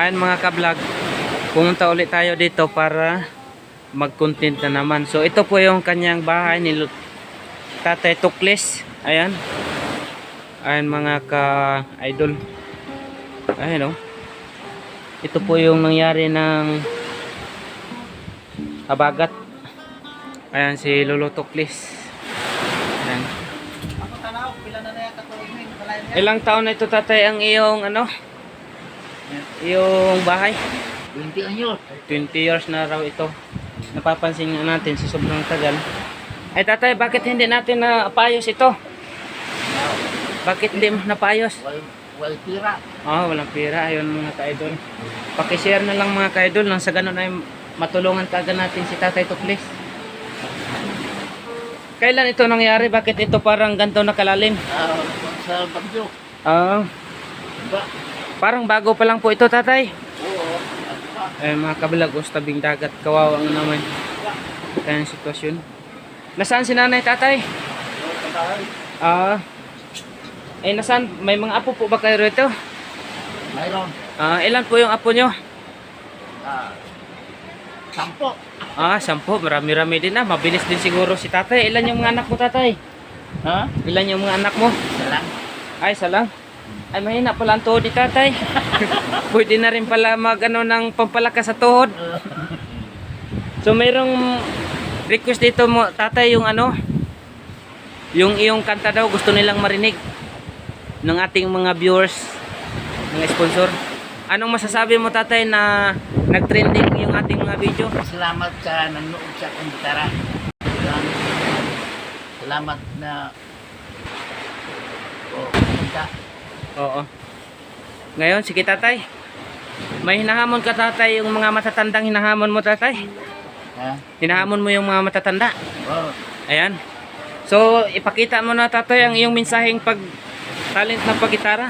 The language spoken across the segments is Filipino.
Ayan mga kablog, pumunta ulit tayo dito para mag-content na naman. So ito po yung kanyang bahay ni Lu- Tatay Tuklis. Ayan. Ayan mga ka-idol. Ayan oh. Ito po yung nangyari ng habagat. Ayan si Lolo Tuklis. Ayan. Niya. Ilang taon na ito tatay ang iyong ano? Yung bahay? 20 anyos. 20 years na raw ito. Napapansin nga natin sa sobrang tagal. Ay tatay, bakit hindi natin napayos ito? Bakit hindi napayos? Wal, wal tira. Oh, walang pira. Ayun mga ka-idol. Pakishare na lang mga ka-idol nang sa ganun ay matulungan taga natin si Tatay Tuklis. Kailan ito nangyari? Bakit ito parang ganito nakalalim? Ah, sa bagyo. Ah, Ba? Parang bago pa lang po ito tatay. Oo. Eh, mga kabilag, os tabing dagat, kawawa nga naman. Kaya yung sitwasyon. Nasaan si nanay tatay? Ah, eh nasaan? May mga apo po ba kayo rito? Mayroon. Ah, ilan po yung apo nyo? Ah, sampo. Ah, sampo, marami-rami din na. Mabilis din siguro si tatay. Ilan yung mga anak mo tatay? Ha? Ilan yung mga anak mo? Isa lang. Ay, isa lang. Ay, mahina pala ang tuhod ni tatay. Pwede na rin pala mag ano, ng pampalakas sa tuhod. So, mayroong request dito mo, tatay, yung ano, yung iyong kanta daw, gusto nilang marinig ng ating mga viewers, mga sponsor. Anong masasabi mo, tatay, na nag-trending yung ating mga video? Salamat sa nanonood sa. Salamat, salamat na oh, punta. Oo. Ngayon, sige tatay. May hinahamon ka tatay, yung mga matatandang hinahamon mo tatay. Ha? Hinahamon mo yung mga matatanda. Oh, Ayan. So, ipakita mo na tatay ang iyong mensaheng pag talent ng paggitara.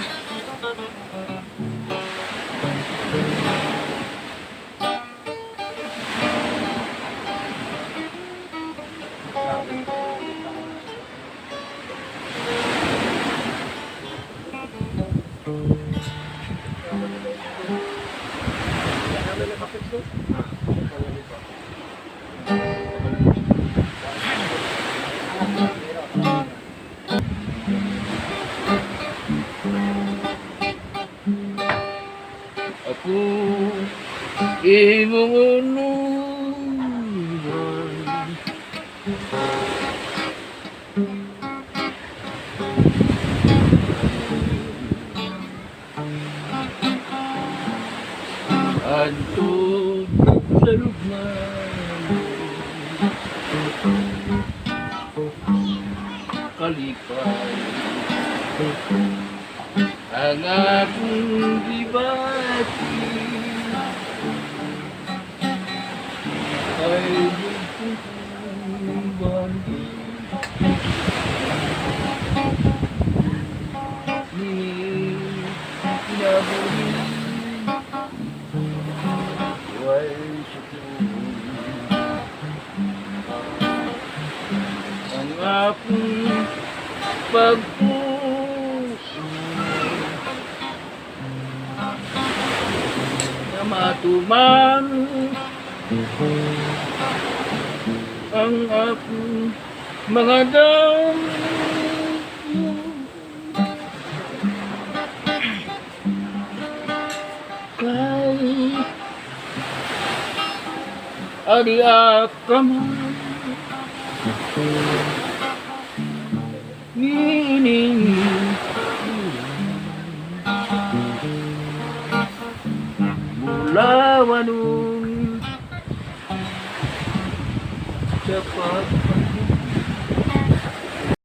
Ako imong unuhan Antun sa lugman Kalipay ang akong dibati akong pagpuso na matuman ang aking mga damo kay adi akaman Nining Mula Yeah.